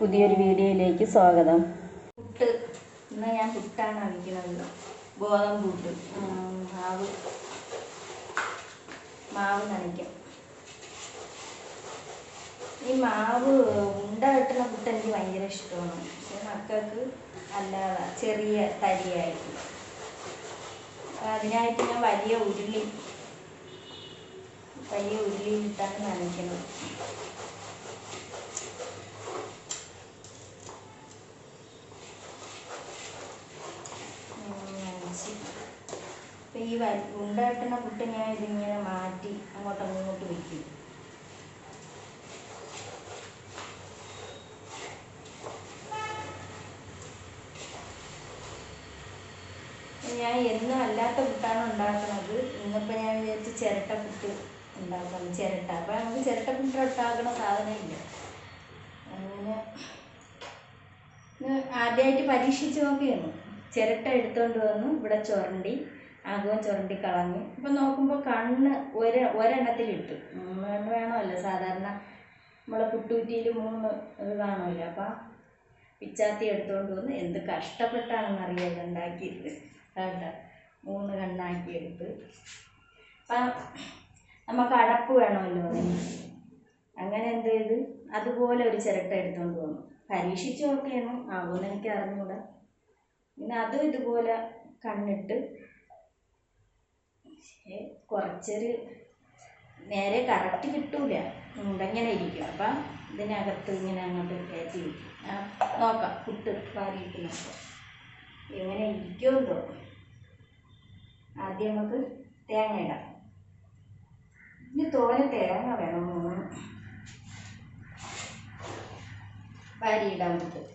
പുതിയൊരു വീഡിയോയിലേക്ക് സ്വാഗതം. പുട്ട്. ഇന്ന് ഞാൻ പുട്ടാണ് അടിക്കുന്നത് ഗോതമ്പ് പുട്ട്. മാവ്. മാവ് നനയ്ക്കാം. ഈ മാവ് ഉണ്ട കിട്ടുന്ന പുട്ട് എനിക്ക് ഭയങ്കര ഇഷ്ടമാണ്. പക്ഷെ മക്കൾക്ക് അല്ലാതെ ചെറിയ അപ്പൊ അതിനായിട്ട് ഞാൻ വലിയ ഉരുളി വലിയ ഉരുളിയിലിട്ടാണ് നനയ്ക്കുന്നത് അപ്പം ഈ വ- ഉണ്ടാട്ടുന്ന പുട്ട് ഞാൻ ഇതിങ്ങനെ മാറ്റി അങ്ങോട്ടും അങ്ങോട്ട് വെക്കും. ഞാൻ എന്നും അല്ലാത്ത പുട്ടാണ് ഉണ്ടാക്കുന്നത്. ഇന്നിപ്പോൾ ഞാൻ വിചാരിച്ച് ചിരട്ട പുട്ട് ഉണ്ടാക്കണം ചിരട്ട. അപ്പോൾ നമുക്ക് ചിരട്ട പുട്ട് ഉണ്ടാക്കണ സാധനമില്ല അങ്ങനെ ആദ്യമായിട്ട് പരീക്ഷിച്ച് നോക്കിയാണ് ചിരട്ട എടുത്തുകൊണ്ട് വന്നു. ഇവിടെ ചുരണ്ടി. ചുരണ്ടി കളഞ്ഞു. ഇപ്പൊ നോക്കുമ്പോൾ കണ്ണ് ഒരു ഒരെണ്ണത്തിലിട്ടു മൂന്ന് കണ്ണ് വേണമല്ലോ. സാധാരണ നമ്മളെ പുട്ടുകുറ്റിയിൽ മൂന്ന് ഇത് കാണുമല്ലോ. അപ്പം പിച്ചാത്തി എടുത്തുകൊണ്ട് വന്ന് എന്ത് കഷ്ടപ്പെട്ടാണെന്ന് അറിയാം ഉണ്ടാക്കിയത്. കേട്ടോ മൂന്ന് കണ്ണാക്കി എടുത്ത്. അപ്പം നമുക്ക് അടപ്പ് വേണമല്ലോ അങ്ങനെ എന്ത് ചെയ്ത്? അതുപോലെ ഒരു ചിരട്ട എടുത്തുകൊണ്ട് വന്നു. പരീക്ഷിച്ചു നോക്കിയാണ്. ആവുമെന്ന് എനിക്ക് അറിഞ്ഞുകൂടാ പിന്നെ അതും ഇതുപോലെ കണ്ണിട്ട് കുറച്ചൊരു നേരെ കറക്റ്റ് കിട്ടൂല. ഉണ്ടെങ്ങനെ ഇരിക്കും. അപ്പം ഇതിനകത്ത് ഇങ്ങനെ അങ്ങോട്ട് കയറ്റി വയ്ക്കും നോക്കാം പുട്ട് പാരിയിട്ട് നോക്കാം എങ്ങനെ ഇരിക്കുമെന്തോ ആദ്യം നമുക്ക് തേങ്ങ ഇടാം. ഇനി തോനെ തേങ്ങ വേണം. മൂന്ന് വാരിയിടാൻ പറ്റും.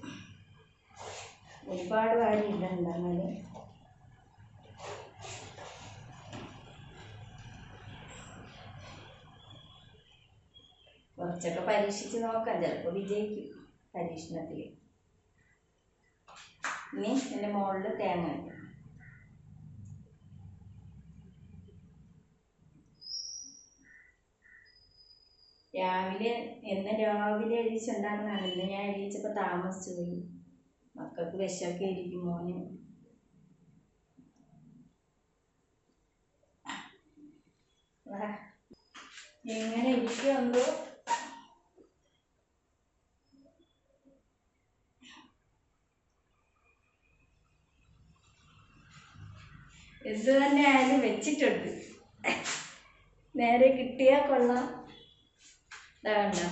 ഒരുപാട് വാരിയിടാൻ എന്നാൽ. കുറച്ചൊക്കെ പരീക്ഷിച്ച് നോക്കാം. ചിലപ്പോൾ വിജയിക്കും പരീക്ഷണത്തിൽ ഇനി എന്റെ മുകളിൽ തേങ്ങ ഇടും. രാവിലെ എന്ന് രാവിലെ എഴുതിച്ചുണ്ടാകുന്നതാണ് ഇന്ന് ഞാൻ എഴുതിച്ചപ്പോൾ താമസിച്ചു പോയി. മക്കൾക്ക് വിശമൊക്കെ ഇരിക്കും മോന്. എങ്ങനെ ഇരിക്കുമെന്തോ എന്ത് തന്നെ ആയാലും വെച്ചിട്ടുണ്ട്. നേരെ കിട്ടിയാൽ കൊള്ളാം. വേണ്ട കണ്ടോ?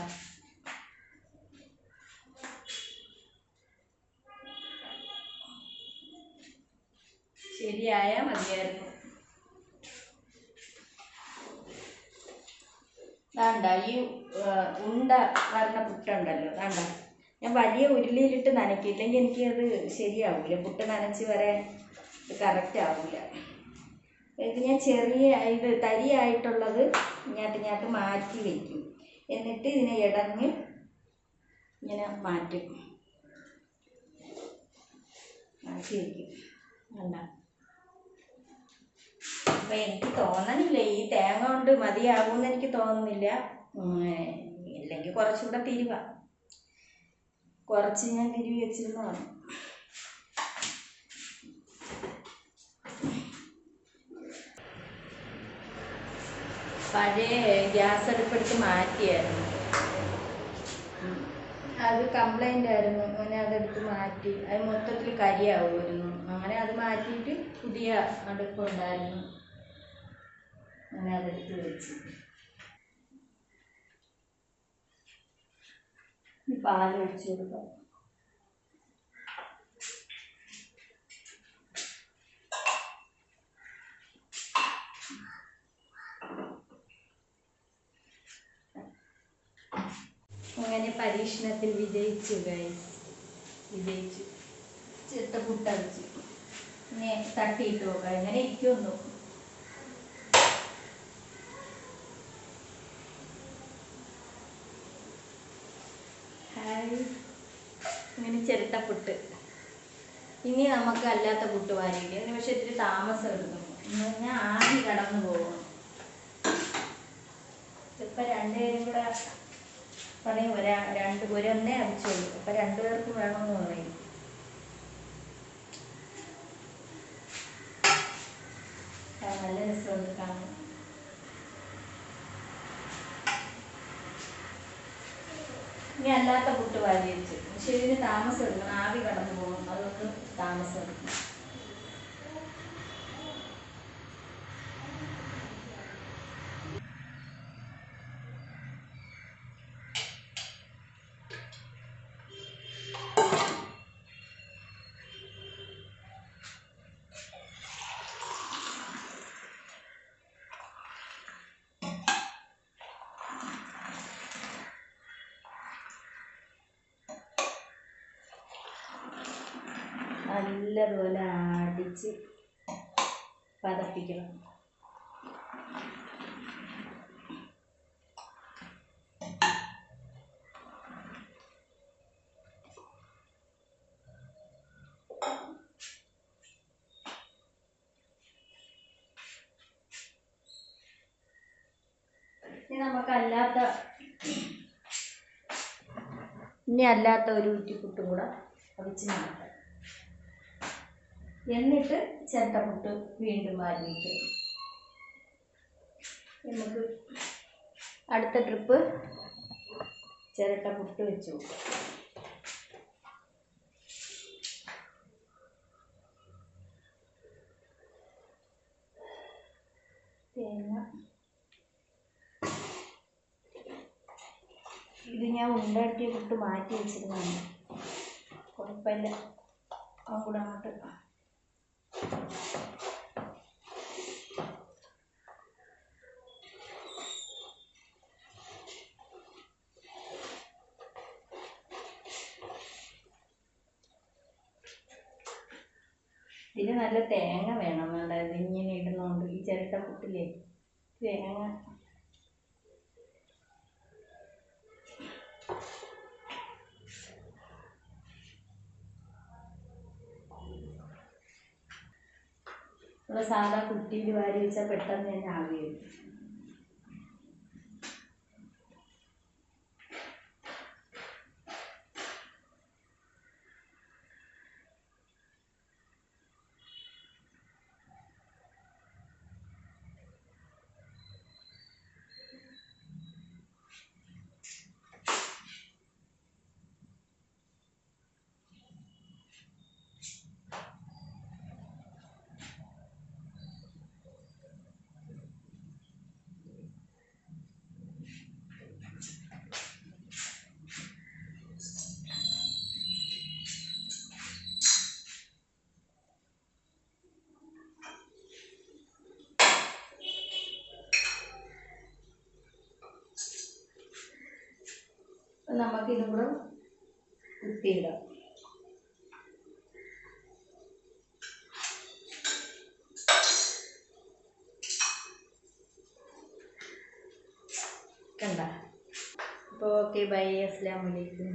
ശരിയായാൽ മതിയായിരുന്നു. വേണ്ട ഈ ഉണ്ട വരണ പുട്ടുണ്ടല്ലോ വേണ്ട ഞാൻ വലിയ ഉരുളിയിലിട്ട് നനയ്ക്കില്ലെങ്കിൽ എനിക്ക് അത് ശരിയാവില്ല പുട്ട് നനച്ച് വരെ ഇത് കറക്റ്റ് ആവില്ല ഇത് ഞാൻ ചെറിയ ഇത് തരിയായിട്ടുള്ളത് ഇങ്ങോട്ട് ഇങ്ങോട്ട് മാറ്റി വയ്ക്കും എന്നിട്ട് ഇതിനെ ഇടഞ്ഞ് ഇങ്ങനെ മാറ്റും. മാറ്റി വയ്ക്കും അല്ല അപ്പം എനിക്ക് തോന്നണില്ല ഈ തേങ്ങ കൊണ്ട് മതിയാകുമെന്ന് എനിക്ക് തോന്നുന്നില്ല ഇല്ലെങ്കിൽ കുറച്ചുകൂടെ തിരുവ. കുറച്ച് ഞാൻ തിരുവി വെച്ചിരുന്നതാണ്. പഴയ ഗ്യാസ് അടുപ്പെടുത്ത് മാറ്റിയായിരുന്നു. അത് കംപ്ലൈന്റ് ആയിരുന്നു. അങ്ങനെ അതെടുത്ത് മാറ്റി. അത് മൊത്തത്തിൽ കരിയാവുമായിരുന്നു. അങ്ങനെ അത് മാറ്റിയിട്ട് പുതിയ അടുപ്പുണ്ടായിരുന്നു അങ്ങനെ അതെടുത്ത് വെച്ച്. പാലൊഴിച്ച് കൊടുക്കാം അങ്ങനെ പരീക്ഷണത്തിൽ വിജയിച്ചു ഗൈസ് വിജയിച്ചു. ചിട്ട പുട്ടടിച്ചു ഇനി തട്ടിയിട്ട് നോക്കാം എങ്ങനെ ഇരിക്കുമെന്നോ ഇങ്ങനെ ചിരട്ട പുട്ട്. ഇനി നമുക്ക് അല്ലാത്ത പുട്ട് വാരിയില്ല? അതിന് പക്ഷെ ഇത്തിരി താമസം എടുക്കും എന്ന് പറഞ്ഞാൽ ആദ്യം കടന്നു പോകണം ഇപ്പം രണ്ടുപേരും കൂടെ പറയും ഒരാ രണ്ട് ഒരു അവിച്ചുള്ളൂ അപ്പം രണ്ടുപേർക്കും വേണമെന്ന് പറയും നല്ല രസമുണ്ട് കാണാൻ. ഇനി അല്ലാത്ത പുട്ട് വാരി വെച്ച്. പക്ഷെ ഇതിന് താമസം എടുക്കണം. ആവി കടന്നു പോകും അതൊക്കെ താമസം എടുക്കണം. നല്ലതുപോലെ അടിച്ച് പതപ്പിക്കണം. ഇനി നമുക്കല്ലാത്ത ഇനി അല്ലാത്ത ഒരു ഉറ്റിപ്പുട്ടും കൂടെ അവിച്ച് മാറ്റാം. എന്നിട്ട് ചിരട്ടപ്പുട്ട് വീണ്ടും വാരിയിട്ട് നമുക്ക് അടുത്ത ട്രിപ്പ് ചിരട്ടപ്പുട്ട് പുട്ട് വെച്ചു. തേങ്ങ. ഇത് ഞാൻ ഉണ്ടാക്കിയ പുട്ട് മാറ്റി വെച്ചിരുന്നു കുഴപ്പമില്ല. അതും കൂടെ അങ്ങോട്ട് ഇതിന് നല്ല തേങ്ങ വേണം. വേണ്ട ഇതിങ്ങനെ ഇടുന്നോണ്ട് ഈ ചിരട്ട പുട്ടിലേ തേങ്ങ നമ്മൾ സാധാ കുട്ടിയിൽ വാരി വെച്ചാൽ പെട്ടെന്ന് തന്നെ ആവി അപ്പം നമുക്കിതും കൂടെ കുത്തിയിടാം കണ്ട? അപ്പോൾ ഓക്കെ ബൈ അസ്സാം വലൈക്കും